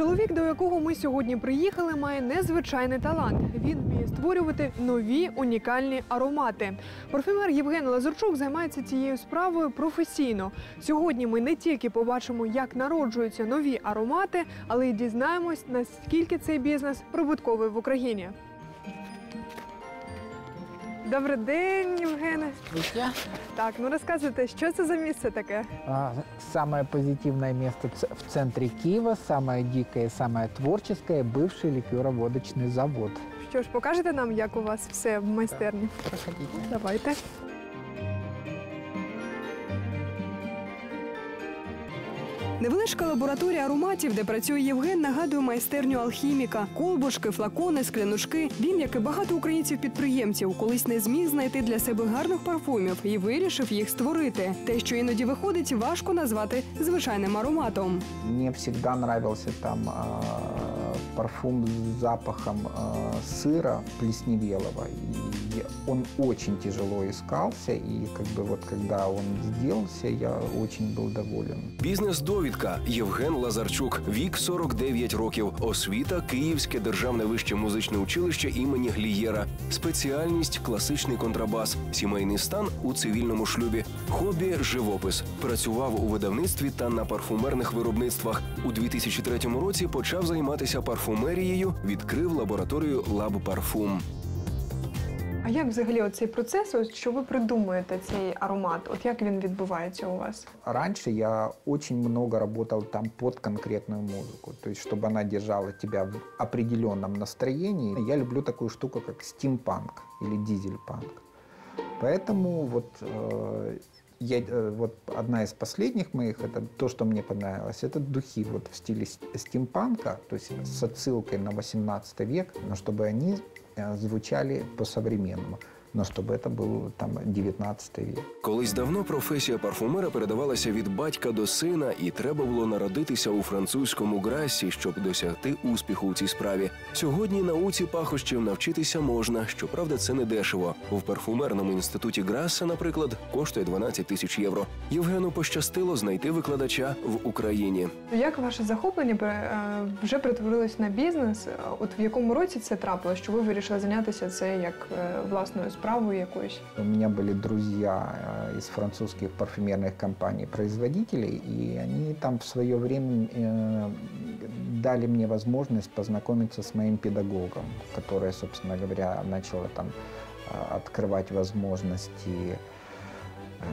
Чоловік, до якого ми сьогодні приїхали, має незвичайний талант. Він вміє створювати нові унікальні аромати. Парфюмер Євген Лазурчук займається цією справою професійно. Сьогодні ми не тільки побачимо, як народжуються нові аромати, але й дізнаємось, наскільки цей бізнес прибутковий в Україні. Добрий день, Євгене. Здравствуйте. Так, ну розказуйте, що це за місце таке? А, Самое позитивное место в центре Киева, самое дикое, самое творческое, бывший ликероводочный завод. Що ж, покажете нам, як у вас все в майстерні? Проходіть. Давайте. Невеличка лабораторія ароматів, де працює Євген, нагадує майстерню алхіміка. Колбушки, флакони, склянушки. Він, як і багато українців-підприємців, колись не зміг знайти для себе гарних парфумів і вирішив їх створити. Те, що іноді виходить, важко назвати звичайним ароматом. Мені завжди подобався там а, парфюм с запахом а, сыра плесневелого. И он очень тяжело искался, и как бы вот когда он сделался, я очень был доволен. Бізнес-довідка Євген Лазарчук, вік 49 років, освіта Київське державне вище музичне училище імені Глієра, спеціальність класичний контрабас, сімейний стан у цивільному шлюбі, хобі живопис. Працював у видавництві та на парфумерних виробництвах. У 2003 році почав займатися парфумерією, відкрив лабораторію Лаб Парфум. А як взагалі оцей процес, ось що ви придумуєте цей аромат? От як він відбувається у вас? Раньше я очень много работал там под конкретную музыку, то есть чтобы она держала тебя в определенном настроении. Я люблю такую штуку, как стимпанк или дизельпанк. Поэтому вот э, я, э, вот одна из последних моих, это то, что мне понравилось, это духи вот в стиле стимпанка, то есть с отсылкой на 18 век, но чтобы они э, звучали по-современному, но чтобы это был там 19 век. Колись давно професія парфумера передавалася від батька до сина, і треба було народитися у французькому грасі, щоб досягти успіху у цій справі. Сьогодні науці пахощів навчитися можна. Щоправда, це не дешево. В парфумерному інституті Граса, наприклад, коштує 12 тисяч євро. Євгену пощастило знайти викладача в Україні. Як ваше захоплення е, вже перетворилось на бізнес? От в якому році це трапилось, що ви вирішили зайнятися це як е, власною справою Якоюсь? У меня были друзья э, из французских парфюмерных компаний-производителей, и они там в свое время э, дали мне возможность познакомиться с моим педагогом, который, собственно говоря, начала там э, открывать возможности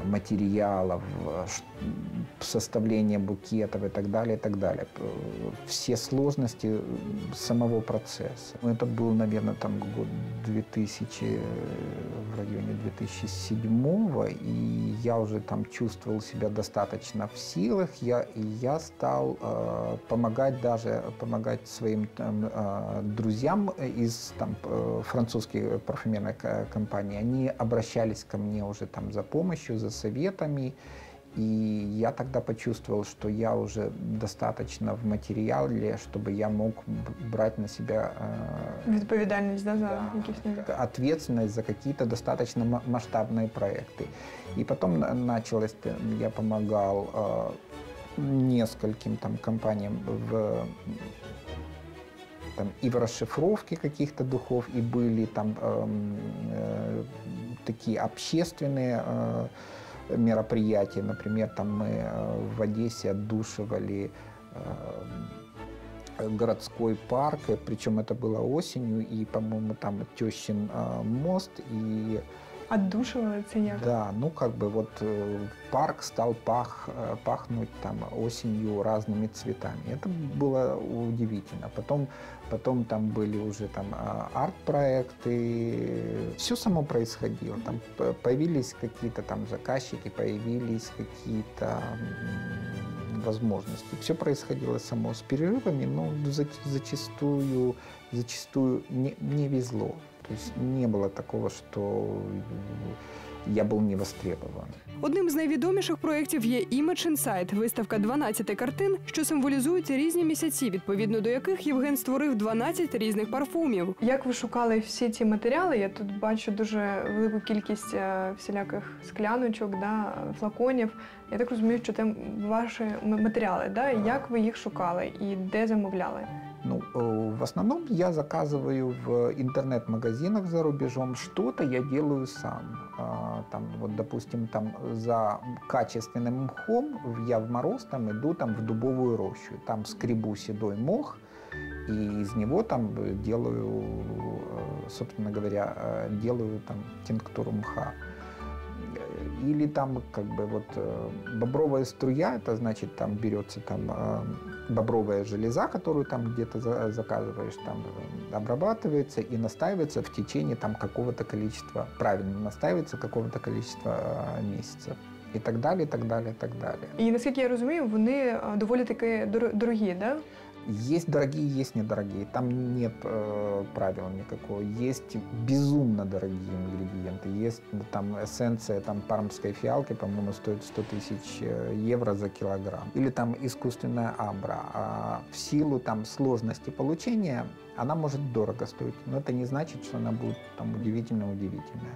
материалов, составления букетов и так далее, и так далее. Все сложности самого процесса. Ну, Это был, наверное, там год 2000, э, в районе 2007 и я уже там чувствовал себя достаточно в силах, я, и я стал э, помогать даже, помогать своим там, э, друзьям из там, э, французских парфюмерных э, компаний. Они обращались ко мне уже там за помощью, за советами, и я тогда почувствовал, что я уже достаточно в материале, чтобы я мог б- брать на себя э, Відповідальність да, за Да. якісь нові? ответственность за какие-то достаточно ма- масштабные проекты. И потом на- началось, э, я помогал э, нескольким там компаниям в там, и в расшифровке каких-то духов, и были там эм, э, такие общественные э, мероприятия. Например, там мы э, в Одессе отдушивали э, городской парк, причем это было осенью, и, по-моему, там Тещин мост, и Отдушували це як? да, ну как бы вот э, парк стал пах, э, пахнуть там осенью разными цветами. Это было удивительно. Потом, потом там были уже там а, арт-проекты. Все само происходило. Там появились какие-то там заказчики, появились какие-то возможности. Все происходило само с перерывами, но за- зачастую, зачастую не, не везло. То есть не было такого, что я был не востребован. Одним з найвідоміших проєктів є Image Insight – виставка 12 картин, що символізують різні місяці, відповідно до яких Євген створив 12 різних парфумів. Як ви шукали всі ці матеріали? Я тут бачу дуже велику кількість е, всіляких скляночок, да, флаконів. Я так розумію, що це ваші матеріали. Да? Як ви їх шукали і де замовляли? Ну, э, в основном я заказываю в интернет-магазинах за рубежом. Что-то я делаю сам. А, Там, вот, допустим, там за качественным мхом я в мороз там иду там в дубовую рощу. Там скребу седой мох, и из него там э, делаю, э, собственно говоря, делаю там тинктуру мха. Или там как бы вот бобровая струя, это значит там берется там бобровая железа, которую там где-то за- заказываешь, там э, обрабатывается и настаивается в течение там какого-то количества, правильно настаивается какого-то количества э, месяцев. И так далее, и так далее, и так далее. І наскільки я розумію, вони е, доволі таки дор- дорогі, да? Есть дорогие, есть недорогие. Там нет э, правила никакого. Есть безумно дорогие ингредиенты. Есть ну, там эссенция там пармской фиалки, по-моему, стоит 100 тысяч э, евро за килограмм. Или там искусственная амбра. А в силу там сложности получения она может дорого стоить. Но это не значит, что она будет там удивительно-удивительная.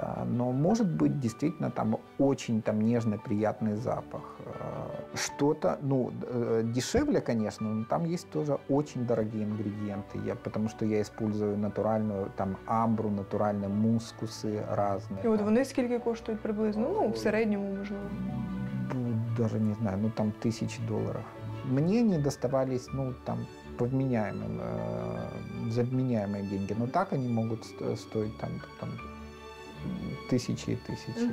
А, Но может быть действительно там очень там нежный, приятный запах. А, Что-то, ну, э, дешевле, конечно, но там есть тоже очень дорогие ингредиенты. Я, потому что я использую натуральную там амбру, натуральные мускусы разные. І от вони скільки коштують приблизно? Ну, в середньому, можливо. Даже не знаю, ну там тысячи долларов. Мне не доставались, ну, там, по вменяемым, э, за вменяемые деньги. Но так они могут ст- стоить там, там тысячи и тысячи.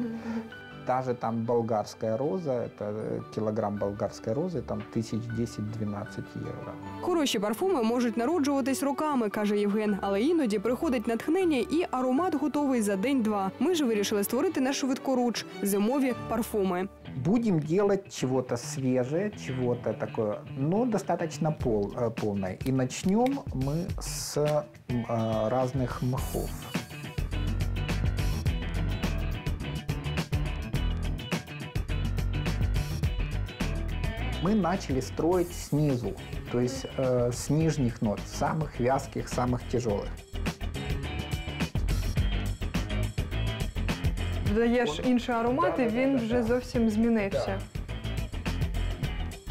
Даже там болгарская роза, это э, килограмм болгарской розы, там тысяч 10-12 евро. Хороші парфуми можуть народжуватись роками, каже Євген, але іноді приходить натхнення і аромат готовий за день-два. Ми ж вирішили створити на швидкоруч зимові парфуми. Будем делать чего-то свежее, чего-то такое, но достаточно пол, э, полное. И начнем мы с м, э, разных мхов. Мы начали строить снизу, то есть э, с нижних нот, самых вязких, самых тяжелых. Додаєш От. інший аромат, і Да-да-да-да-да. він вже зовсім змінився.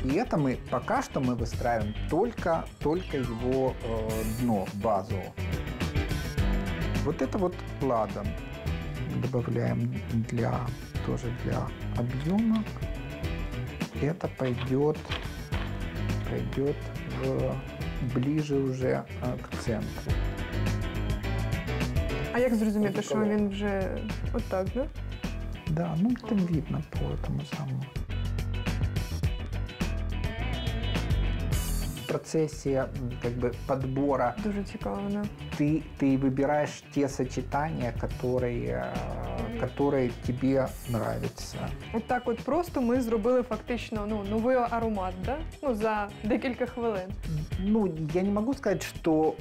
И это мы пока что мы выстраиваем только, только его э, дно, базу. Вот это вот ладан добавляем для тоже для объема. Это пойдет пойдет в, ближе уже э, к центру. А як зрозуміти, що Однаково. він вже отак, да? Да, ну это видно по этому самому. В процессе м, как бы подбора Дуже цікаво, да. ты, ты выбираешь те сочетания, которые, которые тебе нравятся. От так от просто ми зробили фактично ну, новий аромат, да? Ну, за декілька хвилин. Ну, я не могу сказать, что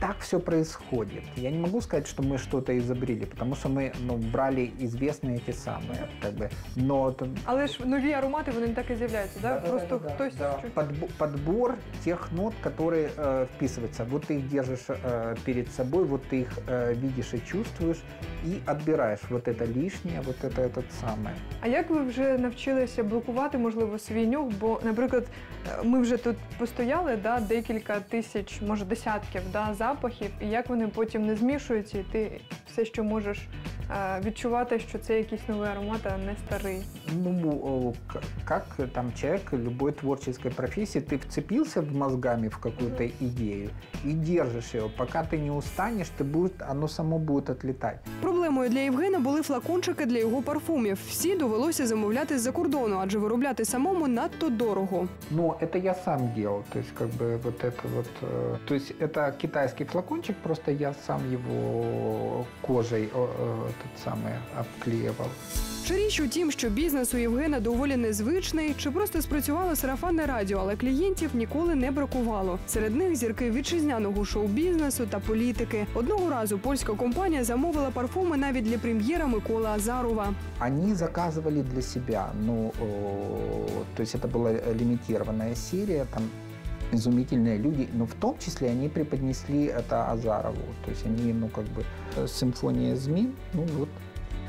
так все происходит. Я не могу сказать, что мы что-то изобрели, потому что мы ну, брали известные эти самые, как бы, но это- Але ж нові аромати вони не так і з'являються, да? Просто Да-да-да-да, хтось да. щось- Подбо- подбор тех нот, которые э, вписываются. Вот ты их держишь э, перед собой, вот ты их э, видишь и чувствуешь, и отбираешь вот это лишнее, вот это этот самое. А як ви вже навчилися блокувати, можливо, свій нюх? Бо, наприклад, е, ми вже тут постояли да, декілька тисяч, може десятків да, запахів, і як вони потім не змішуються, і ти все, що можеш е, відчувати, що це якийсь новий аромат, а не старий. Ну, о, к- как там человек любой творческой профессии, ты вцепился в мозгами в какую-то идею и держишь ее. Пока ты не устанешь, ты будет, оно само будет отлетать. Проблемою для Євгена були флакончики для його парфумів. Всі довелося замовляти з-за кордону, адже виробляти самому надто дорого. Но это я сам делал, то есть как бы вот это вот, э, то есть это китайский флакончик, просто я сам его кожей э, э, тот самый обклеивал. Чи річ у тім, що бізнес у Євгена доволі незвичний, чи просто спрацювало сарафанне радіо, але клієнтів ніколи не бракувало. Серед них зірки вітчизняного шоу-бізнесу та політики. Одного разу польська компанія замовила парфуми парфуми навіть для прем'єра Миколи Азарова. Они заказывали для себя, ну, о, то есть это была лимитированная серия, там изумительные люди, но в том числе они преподнесли это Азарову, то есть они, ну, как бы, э, симфония змей, ну, вот,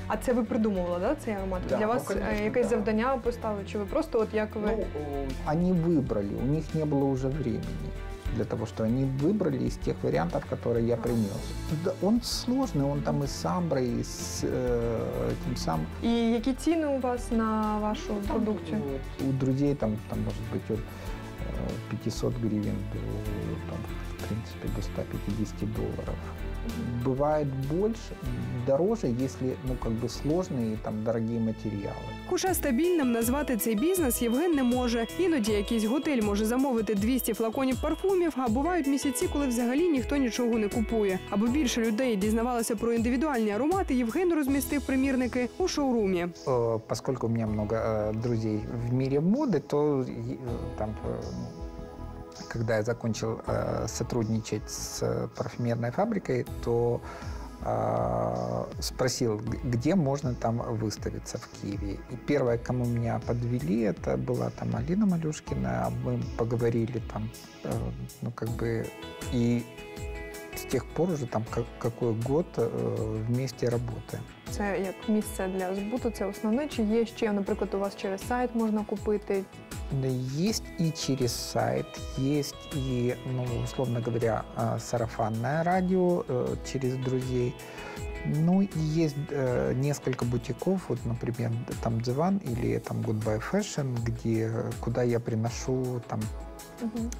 А це ви придумували, да, цей аромат? Да, Для ну, вас е, конечно, якесь да. завдання поставили? Чи ви просто от як ви? Ну, о, они выбрали, у них не было уже времени для того, что они выбрали из тех вариантов, которые я принес. Да, он сложный, он там и с амброй, и с э, тем самым. І які ціни у вас на вашу продукцію? Вот У друзей там, там может быть от э, 500 гривен до, там, в принципе, до 150 долларов. Бывает больше, дороже, если, ну, как бы сложные, там, дорогие материалы. Хоча стабільним назвати цей бізнес Євген не може. Іноді якийсь готель може замовити 200 флаконів парфумів, а бувають місяці, коли взагалі ніхто нічого не купує. Аби більше людей дізнавалося про індивідуальні аромати, Євген розмістив примірники у шоурумі. Э, Поскольку у меня много э, друзей в мире моды, то э, там, э, когда я закончил э, сотрудничать с э, парфюмерной фабрикой, то э, спросил, где можно там выставиться в Киеве. И первое, кому меня подвели, это была там Алина Малюшкина. Мы поговорили там, э, ну как бы, и с тех пор уже там как- какой год э, вместе работаем. Це як місце для збуту, це основне. Чи є ще, наприклад, у вас через сайт можна купити? Есть и через сайт, есть и, ну, условно говоря, а, сарафанное радио э, через друзей. Ну и есть э, несколько бутиков, вот, например, там Диван или там Goodbye Fashion, где, куда я приношу там,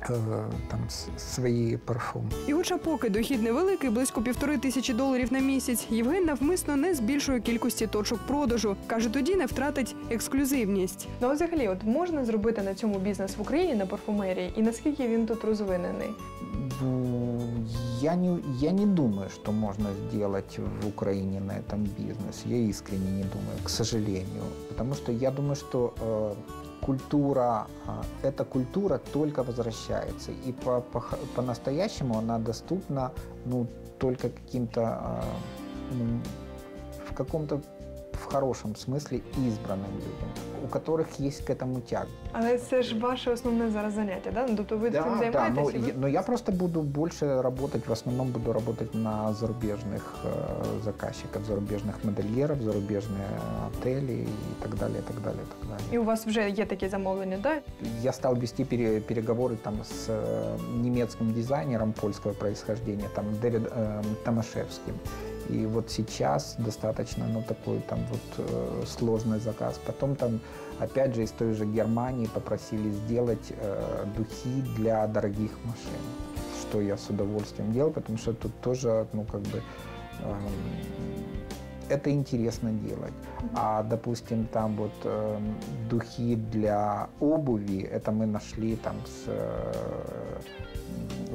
э, там с- свои парфумы. І хоча поки дохід невеликий, близько півтори тисячі доларів на місяць, Євген навмисно не збільшує кількості точок продажу. Каже, тоді не втратить ексклюзивність. Ну а взагалі, от можна зробити на цьому бізнес в Україні на парфумерії, і наскільки він тут розвинений? Ну, Я не, я не думаю, что можно сделать в Украине на этом бизнес. Я искренне не думаю, к сожалению. Потому что я думаю, что э, культура, э, эта культура только возвращается. И по, по, по-настоящему она доступна ну, только каким-то, ну, в каком-то в хорошем смысле избранным людям, у которых есть к этому тяга. Але це ж ваше основне зараз заняття, да? Ну, Тобто ви цим Да, да, займаєтесь? но, і ви- я- но я просто буду больше работать, в основном буду работать на зарубежных э, заказчиков, зарубежных модельеров, зарубежные отели и так далее, и так далее, и так далее. І у вас вже є такі замовлення, да? Я стал вести пере- переговоры там с э, немецким дизайнером польского происхождения, там Дэвид э, Томашевским. И вот сейчас достаточно, ну, такой там вот э, сложный заказ. Потом там, опять же, из той же Германии попросили сделать э, духи для дорогих машин, что я с удовольствием делал, потому что тут тоже, ну, как бы, эм, это интересно делать. А, допустим, там вот эм, духи для обуви, это мы нашли там с, э,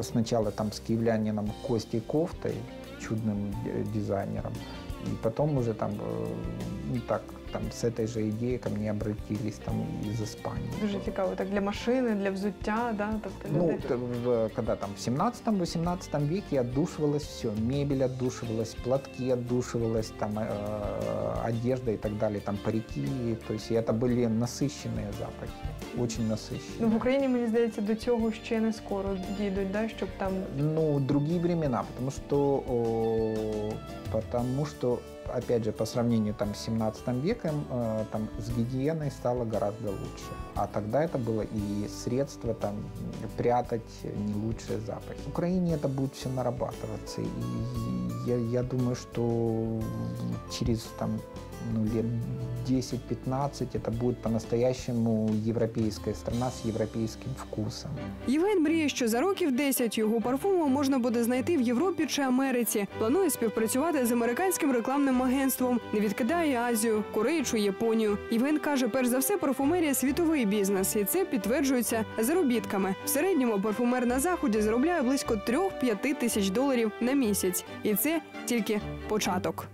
сначала там с киевлянином Костей Кофтой, чудным д- дизайнером, и потом уже там, э, так, там с этой же идеей ко мне обратились там из Испании. Дуже цікаво. Так для машини, для взуття, да? Тобто Ну, людей. т- в- когда там в 17-18 веке отдушивалось все, мебель отдушивалась, платки отдушивалась, там э, одежда и так далее, там парики, то есть и это были насыщенные запахи, очень Ну, насыщенные. в Україні, мені здається, до цього ще не скоро дійдуть, да? щоб там Ну, другие времена, потому что, о, потому что, опять же, по сравнению там с 17 веком, э, там с гигиеной стало гораздо лучше. А тогда это было и средство там прятать не лучшие запахи. В Украине это будет все нарабатываться, и я, я думаю, что через там ну, лет 10-15 это будет по-настоящему европейская страна с европейским вкусом. Євген мріє, що за років 10 його парфуму можна буде знайти в Європі чи Америці. Планує співпрацювати з американським рекламним агентством, не відкидає Азію, Корею чи Японію. Євген каже, перш за все, парфумерія світовий бізнес, і це підтверджується заробітками. В середньому парфумер на заході заробляє близько 3-5 тисяч доларів на місяць, і це тільки початок.